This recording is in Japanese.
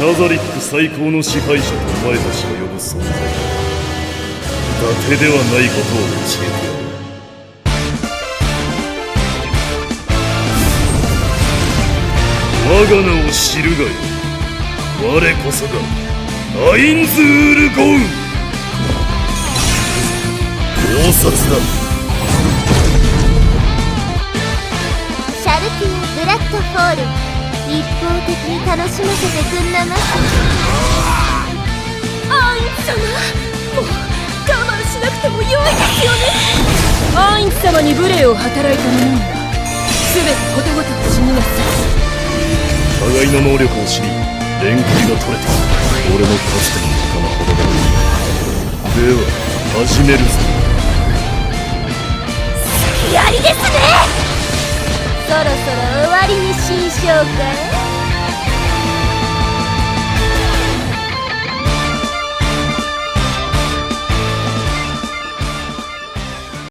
ナザリック最高の支配者とお前た。ちが呼ぶ存在伊達ではないことを教えてやる。我が名を知るがよ我こそがアインズール・ゴウ。ン盗撮だ。一方的に楽しませてくんなましアイン様もう我慢しなくても良いですよねアイン様に無礼を働いた者には全てことごとく死に。なさい互いの能力を知り連携が取れた。俺のかつての仲間ほどだでは始めるぞ。やりですね。そろそろしょうか